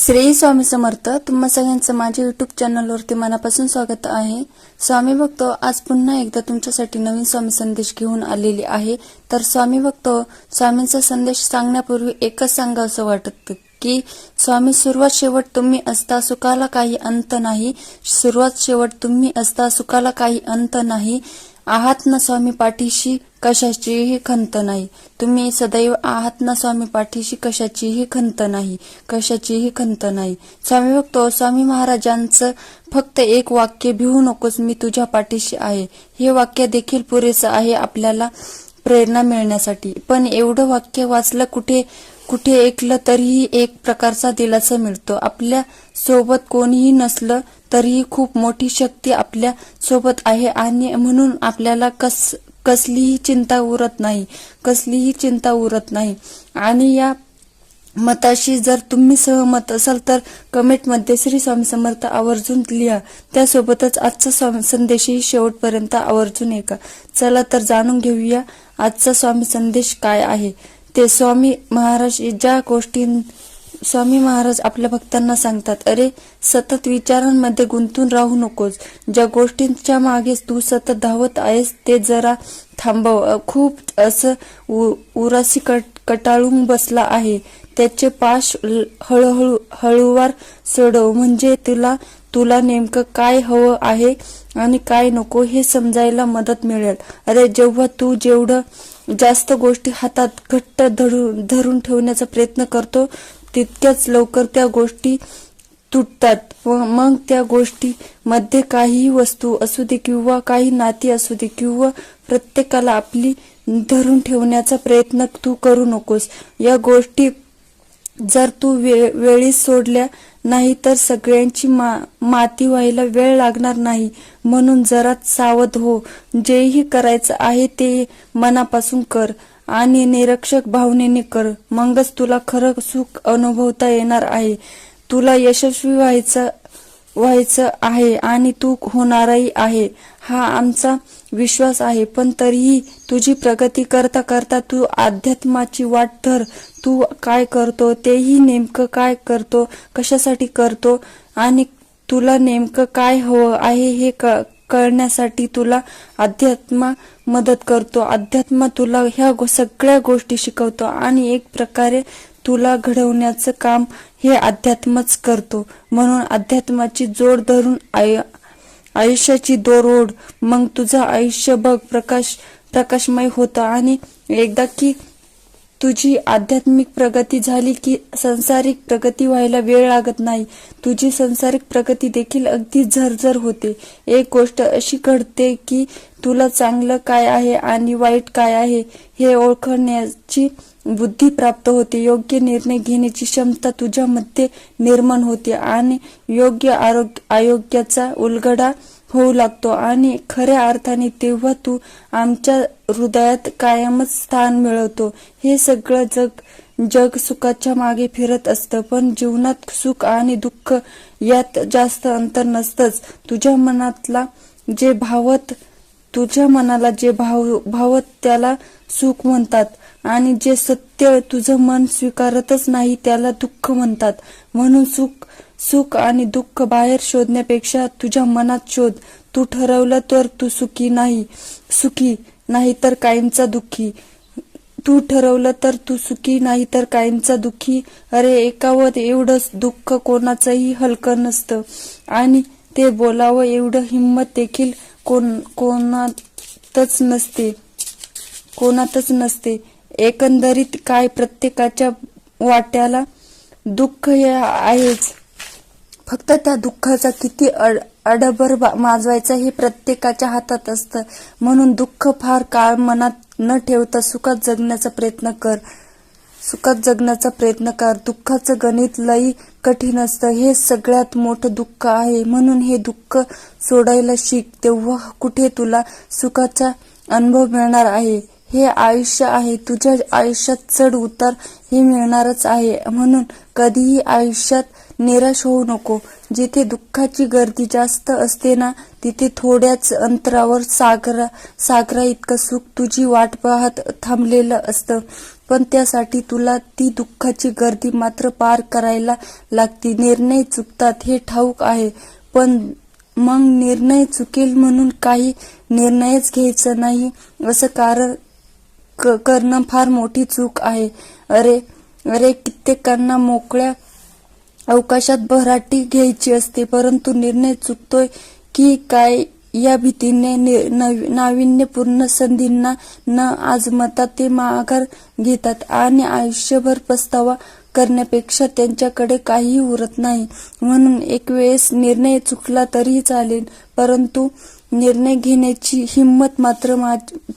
श्री स्वामी समर्थ तुम्हा सगळ्यांचं माझ्या युट्यूब चॅनलवरती मनापासून स्वागत आहे. स्वामी भक्त आज पुन्हा एकदा तुमच्यासाठी नवीन स्वामी संदेश घेऊन आलेली आहे. तर स्वामी भक्त स्वामींचा संदेश सांगण्यापूर्वी एकच सांगावं वाटत की स्वामी सुरुवात शेवट तुम्ही असता सुखाला काही अंत नाही. सुरुवात शेवट तुम्ही असता सुखाला काही अंत नाही. आहात ना स्वामी पाठीशी कशाचीही खंत नाही. तुम्ही सदैव आहात ना स्वामी पाठीशी कशाचीही खंत नाही कशाचीही खंत नाही. स्वामी बघतो स्वामी महाराजांचं फक्त एक वाक्य भिवू नकोस मी तुझ्या पाठीशी आहे. हे वाक्य देखील पुरेसं आहे आपल्याला प्रेरणा मिळण्यासाठी. पण एवढं वाक्य वाचलं कुठे कुठे ऐकलं तरीही एक प्रकारचा दिलासा मिळतो. आपल्यासोबत कोणीही नसलं तरीही खूप मोठी शक्ती आपल्यासोबत आहे आणि म्हणून आपल्याला कस कसलीही चिंता उरत नाही कसलीही चिंता उरत नाही. आणि या मताशी जर तुम्ही सहमत असाल तर कमेंटमध्ये श्री स्वामी समर्थ आवर्जून लिहा. त्यासोबतच आजचा स्वामी संदेशही शेवटपर्यंत आवर्जून ऐका. चला तर जाणून घेऊया आजचा स्वामी संदेश काय आहे. ते स्वामी महाराज ज्या गोष्टी स्वामी महाराज आपल्या भक्तांना सांगतात अरे सतत विचारांमध्ये गुंतून राहू नकोस. ज्या गोष्टींच्या मागे तू सतत धावत आहेस ते जरा थांबव. खूप असं उ- उरासी कट कटाळून बसला आहे. त्याचे पाश हळूहळू हळूवार सोडव. म्हणजे तुला तुला नेमकं काय हवं आहे आणि काय नको हे समजायला मदत मिळेल. अरे जेव्हा तू जेवढं जास्त गोष्टी हातात घट्ट धरून धरून ठेवण्याचा प्रयत्न करतो तितक्याच लवकर त्या गोष्टी तुटतात. व मग त्या गोष्टी मध्ये काहीही वस्तू असू दे किंवा काही नाती असू दे किंवा प्रत्येकाला आपली धरून ठेवण्याचा प्रयत्न तू करू नकोस. या गोष्टी जर तू वे वेळी सोडल्या नाही तर सगळ्यांची मा माती व्हायला वेळ लागणार नाही. म्हणून जरा सावध हो. जेही करायचं आहे ते मनापासून कर. आणि निरक्षक भावनेने कर मगच तुला खरं सुख अनुभवता येणार आहे. तुला यशस्वी व्हायचं व्हायचं आहे आणि तू होणारही आहे. हा आमचा विश्वास आहे. पण तरीही तुझी प्रगती करता करता तू अध्यात्माची वाट धर. तू काय करतो तेही नेमकं काय करतो कशासाठी करतो आणि तुला नेमकं काय हवं आहे हे क- कळण्यासाठी तुला अध्यात्म मदत करतो. अध्यात्म तुला ह्या सगळ्या गोष्टी शिकवतो आणि एक प्रकारे तुला घडवण्याचं काम हे अध्यात्मच करतो. म्हणून अध्यात्माची जोड धरून आय आयुष्याची दोरोड मग तुझं आयुष्य बघ प्रकाश प्रकाशमय होतं आणि एकदा की तुझी आध्यात्मिक प्रगती झाली की संसारिक प्रगती व्हायला वेळ लागत नाही. तुझी संसारिक प्रगती देखील अगदी झरझर होते. एक गोष्ट अशी घडते की तुला चांगलं काय आहे आणि वाईट काय आहे हे ओळखण्याची बुद्धी प्राप्त होते. योग्य निर्णय घेण्याची क्षमता तुझ्यामध्ये निर्माण होते आणि योग्य आरोग्य अयोग्याचा उलगडा होऊ लागतो आणि खऱ्या अर्थाने तेव्हा तू आमच्या हृदयात कायमच स्थान मिळवतो. हे सगळं जग जग सुखाच्या मागे फिरत असतं पण जीवनात सुख आणि दुःख यात जास्त अंतर नसतंच. तुझ्या मनातला जे भावत तुझ्या मनाला जे भाव भावत त्याला सुख म्हणतात आणि जे सत्य तुझं मन स्वीकारतच नाही त्याला दुःख म्हणतात. म्हणून सुख सुख आणि दुःख बाहेर शोधण्यापेक्षा तुझ्या मनात शोध. तू ठरवलं तर तू सुखी नाही. सुखी नाही तर कायमचा दुःखी. तू ठरवलं तर तू सुखी नाही तर कायमचा दुःखी. अरे एकावर एवढंच दुःख कोणाचंही हलकं नसतं. आणि ते बोलावं एवढं हिंमत देखील कोण कोणातच नसते. कोणातच नसते. एकंदरीत काय प्रत्येकाच्या वाट्याला दुःख हे आहेच. फक्त त्या दुःखाचा किती अड अडबर माजवायचा हे प्रत्येकाच्या हातात असतं. म्हणून दुःख फार काळ मनात न ठेवता सुखात जगण्याचा प्रयत्न कर. सुखात जगण्याचा प्रयत्न कर. दुःखाचं गणित लई कठीण असतं. हे सगळ्यात मोठं दुःख आहे. म्हणून हे दुःख सोडायला शिक. तेव्हा कुठे तुला सुखाचा अनुभव मिळणार आहे? हे आयुष्य आहे. तुझ्या आयुष्यात चढ उतार हे मिळणारच आहे. म्हणून कधीही आयुष्यात निराश होऊ नको. जिथे दुःखाची गर्दी जास्त असते ना तिथे थोड्याच अंतरावर सागरा सागरा इतकं सुख तुझी वाट पाहत थांबलेलं असतं. पण त्यासाठी तुला ती दुःखाची गर्दी मात्र पार करायला लागते. निर्णय चुकतात हे ठाऊक आहे. पण मग निर्णय चुकेल म्हणून काही निर्णयच घ्यायचा नाही. असं कारण करणं फार मोठी चूक आहे. अरे अरे कित्येकांना मोकळ्या अवकाशात भराटी घ्यायची असते परंतु निर्णय चुकतोय की काय या भीतीने नि- नव- नाविन्यपूर्ण संधींना न आजमता ते माघार घेतात आणि आयुष्यभर पस्तावा करण्यापेक्षा त्यांच्याकडे काहीही उरत नाही. म्हणून एक वेळेस निर्णय चुकला तरीही चालेल परंतु निर्णय घेण्याची हिंमत मात्र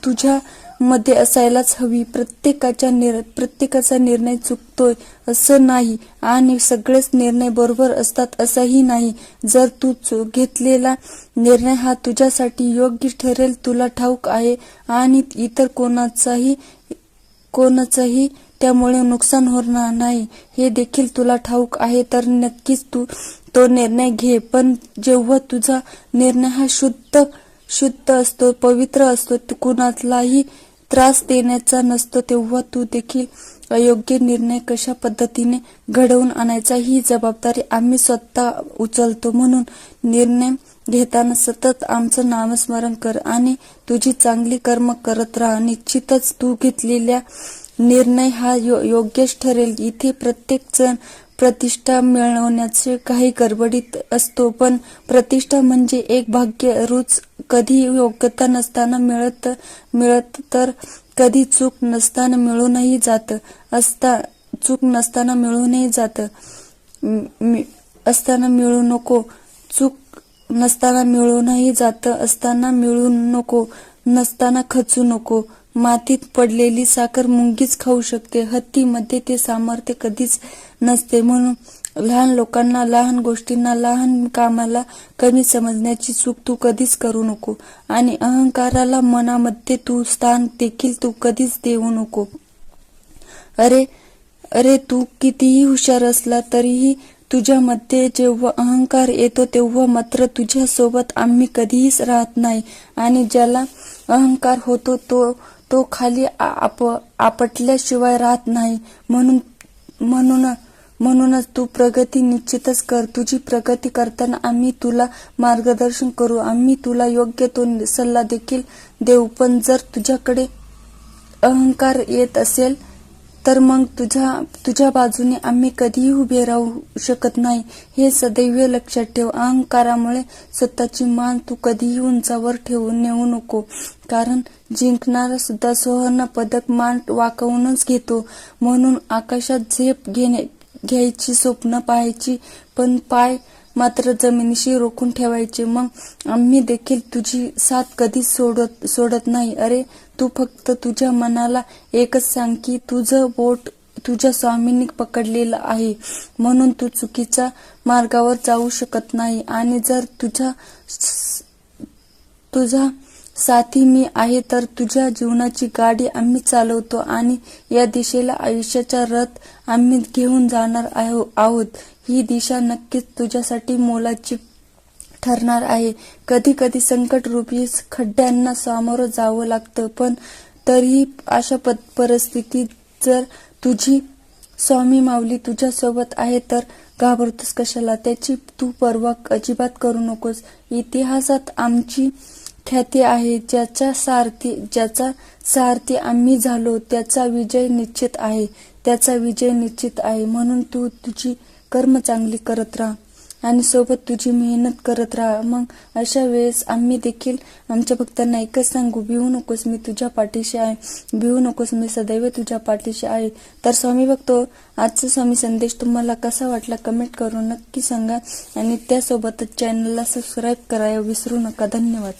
तुझ्या मध्ये असायलाच हवी. प्रत्येकाच्या निर प्रत्येकाचा निर्णय चुकतोय असं नाही आणि सगळेच निर्णय बरोबर असतात असंही नाही. जर तू घेतलेला निर्णय हा तुझ्यासाठी योग्य ठरेल तुला ठाऊक आहे आणि इतर कोणाचाही कोणाचंही त्यामुळे नुकसान होणार नाही हे देखील तुला ठाऊक आहे तर नक्कीच तू तो निर्णय घे. पण जेव्हा तुझा निर्णय हा शुद्ध शुद्ध असतो पवित्र असतो कुणालाही त्रास देण्याचा नसतो तेव्हा तू देखील अयोग्य निर्णय कशा पद्धतीने घडवून आणायचा ही जबाबदारी आम्ही स्वतः उचलतो. म्हणून निर्णय घेताना सतत आमचं नामस्मरण कर आणि तुझी चांगली कर्म करत राहा. निश्चितच तू घेतलेल्या निर्णय हा यो- योग्यच ठरेल. इथे प्रत्येक जण प्रतिष्ठा मिळवण्याचे काही गडबडीत असतो पण प्रतिष्ठा म्हणजे एक भाग्य. रूच कधी योग्यता नसताना मिळत मिळत तर कधी चूक नसताना मिळूनही जात. असता चूक नसताना मिळूनही जात. असताना मिळू नको. चूक नसताना मिळूनही जात असताना मिळू नको. नसताना खचू नको. मातीत पडलेली साखर मुंगीच खाऊ शकते. हत्तीमध्ये ते सामर्थ्य कधीच नसते. म्हणून लहान लोकांना लहान गोष्टींना लहान कामाला कमी समजण्याची चूक तू कधीच करू नको. आणि अहंकाराला मनामध्ये तू स्थान देखील तू कधीच देऊ नको. अरे अरे तू कितीही हुशार असला तरीही तुझ्यामध्ये जेव्हा अहंकार येतो तेव्हा मात्र तुझ्यासोबत आम्ही कधीच राहत नाही. आणि ज्याला अहंकार होतो तो तो खाली आप आपटल्याशिवाय राहत नाही. म्हणून म्हणून म्हणूनच तू प्रगती निश्चितच कर. तुझी प्रगती करताना आम्ही तुला मार्गदर्शन करू. आम्ही तुला योग्य तो सल्ला देखील देऊ. पण जर तुझ्याकडे अहंकार येत असेल तर मग तुझ्या तुझ्या बाजूने आम्ही कधीही उभे राहू शकत नाही. हे सदैव लक्षात ठेव. अहंकारामुळे स्वतःची मान तू कधीही उंचावर ठेवून नेऊ नको. कारण जिंकणारा सुद्धा सुवर्ण पदक मान वाकवूनच घेतो. म्हणून आकाशात झेप घेणे घ्यायची स्वप्न पाहायची पण पाय मात्र जमिनीशी रोखून ठेवायचे. मग आम्ही देखील तुझी साथ कधीच सोडत सोडत नाही. अरे तू फक्त तुझ्या मनाला एकच सांग की तुझं बोट तुझ्या स्वामींनी पकडलेलं आहे. म्हणून तू चुकीच्या मार्गावर जाऊ शकत नाही. आणि जर तुझ्या तुझा साथी मी आहे तर तुझ्या जीवनाची गाडी आम्ही चालवतो आणि या दिशेला आयुष्याचा रथ आम्ही घेऊन जाणार आहो- आहोत. ही दिशा नक्कीच तुझ्यासाठी मोलाची ठरणार आहे. कधी कधी संकट रूपी खड्ड्यांना सामोरं जावं लागतं पण तरीही अशा परिस्थितीत जर तुझी स्वामी माऊली तुझ्यासोबत आहे तर घाबरतोस कशाला? त्याची तू पर्वा अजिबात करू नकोस. इतिहासात आमची ख्याती आहे ज्याच्या सारथी ज्याचा सारथी आम्ही झालो त्याचा विजय निश्चित आहे त्याचा विजय निश्चित आहे. म्हणून तू तुझी कर्म चांगली करत राहा आणि सोबत तुझी मेहनत करत राहा. मग अशा वेळेस आम्ही देखील आमच्या भक्तांना एकच सांगू भिवू नकोस मी तुझ्या पाठीशी आहे भिवू नकोस मी सदैव तुझ्या पाठीशी आहे. तर स्वामी भक्तो आजचा स्वामी संदेश तुम्हाला कसा वाटला कमेंट करून नक्की सांगा आणि त्यासोबतच चॅनलला सबस्क्राईब करायला विसरू नका. धन्यवाद.